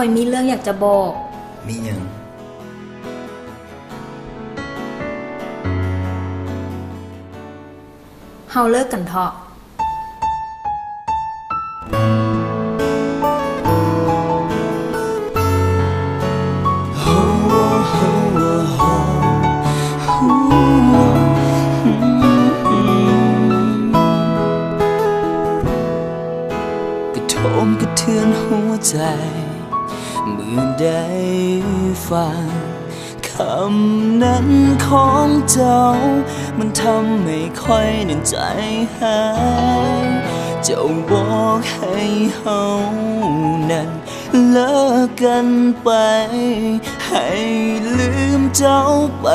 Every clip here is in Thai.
คอยมีเรื่องอยากจะบอก มีหยังเฮาเลิกกันเถอะกระโทมกระเทือนหัวใจเมื่อได้ฟังคำนั้นของเจ้า มันทำให้ค่อยนั้นใจหายเจ้าบอกให้เฮานั้นเลิกกันไป ให้ลืมเจ้าไป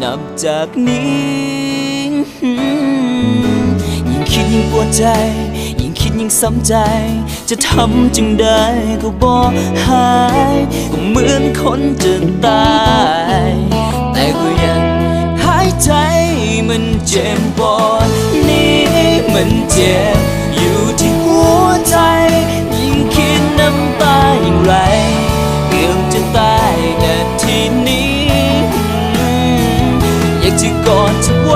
นับจากนี้ ยิ่งคิดยิ่งปวดใจ ยิ่งซ้ำใจ จะทำจึงได้ก็บอกหาย ก็เหมือนคนจะตาย แต่ก็ยังหายใจมันเจ็บปวดนี้มันเจ็บอยู่ที่หัวใจ ยิ่งคิดน้ำตาอยิ่งไหลเกือบจะตายนาทีนี้ อยากจะกอดเธอไว้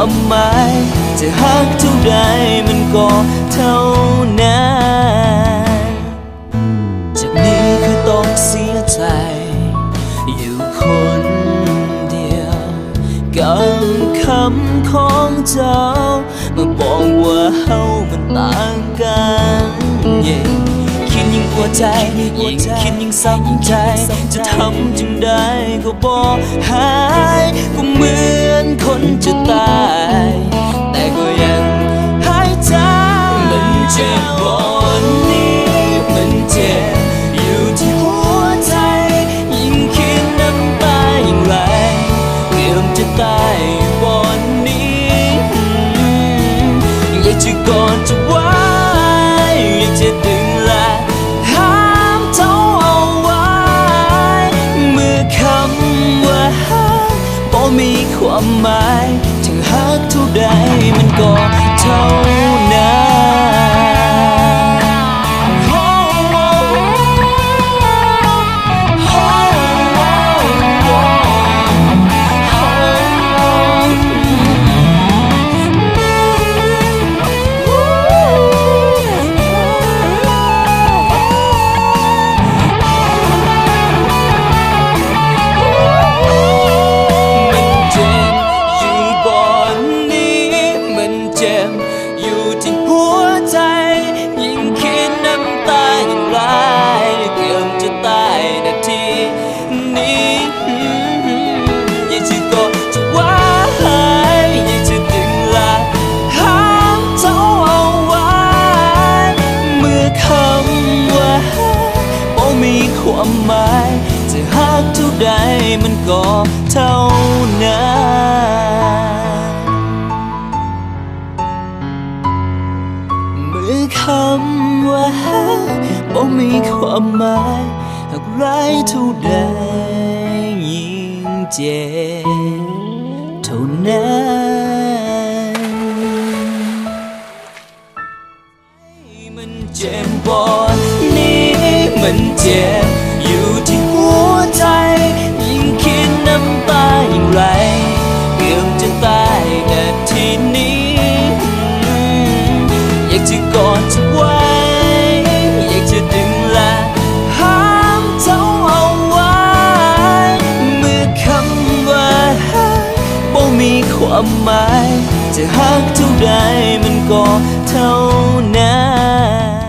ความหมายจะหักเท่าใดมันก็เท่านั้นจากนี้คือต้องเสียใจอยู่คนเดียวกับคำของเจ้ามาบอกว่าเฮามันต่างกันเย่ คิดยิ่งปวดใจ ยิ่งคิดยิ่งซ้ำใจ จะทำจึงได้ก็บอกหาย ก็เหมือนคนจะตาย แต่ก็ ใดมันก็ เท่านั้นเมื่อคำว่าบ่มีความหมายหากไรเท่าใดยิ่งเจ็บเท่านั้นมันเจ็บบนนี้มันเจ็บากจะกอดเธอไว้ อยากจะดึงและห้ามเธอเอาไว้เมื่อคำว่าบ่มีความหมาย จะหักเท่าใดมันก็เท่านั้น